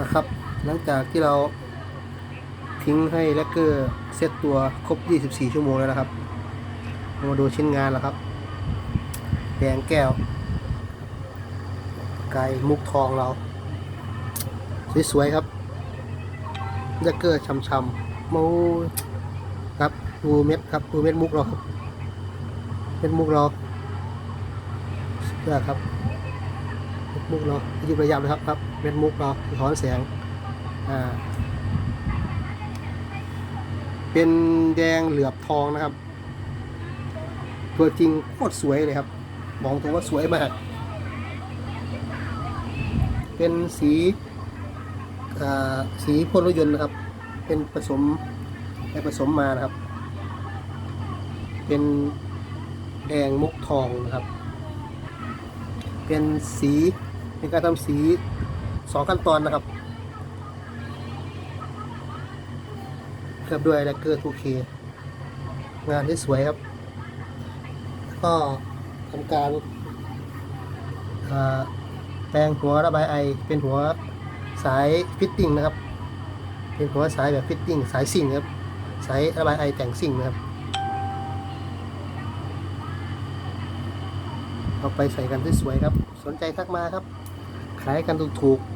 นะครับ หลังจากที่เราทิ้งให้แลกเกอร์เซตตัวครบ 24 ชั่วโมงแล้วนะครับ มาดูชิ้นงานแล้วครับ แดงแก้ว ไก่มุกทองเรา สวยๆครับแลกเกอร์ช่ำๆมูครับดูเม็ดครับดูเม็ดมุกเราครับ เม็ดมุกเราเพื่อครับ มุกเรายิบระยับเลยครับครับเม็ดมุกเราสะท้อนแสงอ่าเป็นแดงเหลือบทองนะครับ ตัวจริงโคตรสวยเลยครับบอกตรงว่าสวยมาก เป็นสีอ่าสีพ่นรถยนต์นะครับ เป็นผสมไปผสมมานะครับ เป็นแดงมุกทองนะครับ เป็นสี เป็นการทำสีสองขั้นตอนนะครับเคลือบด้วยแลกเกอร์ 2K งานที่สวยครับ ก็ทำการแปลงหัวระบายไอเป็นหัวสายฟิตติ้งนะครับ เป็นหัวสายแบบฟิตติ้งสายซิ่งครับ สายระบายไอแต่งซิ่งนะครับเอาไปใส่กันที่สวยครับ สนใจทักมาครับายกันถูกๆ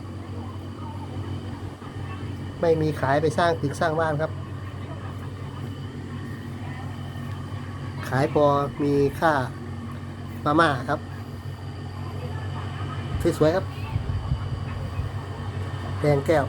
ไม่มีขายไปสร้างตึกสร้างบ้านครับ ขายพอมีค่ามาม่าครับ สวยๆครับแดงแก้ว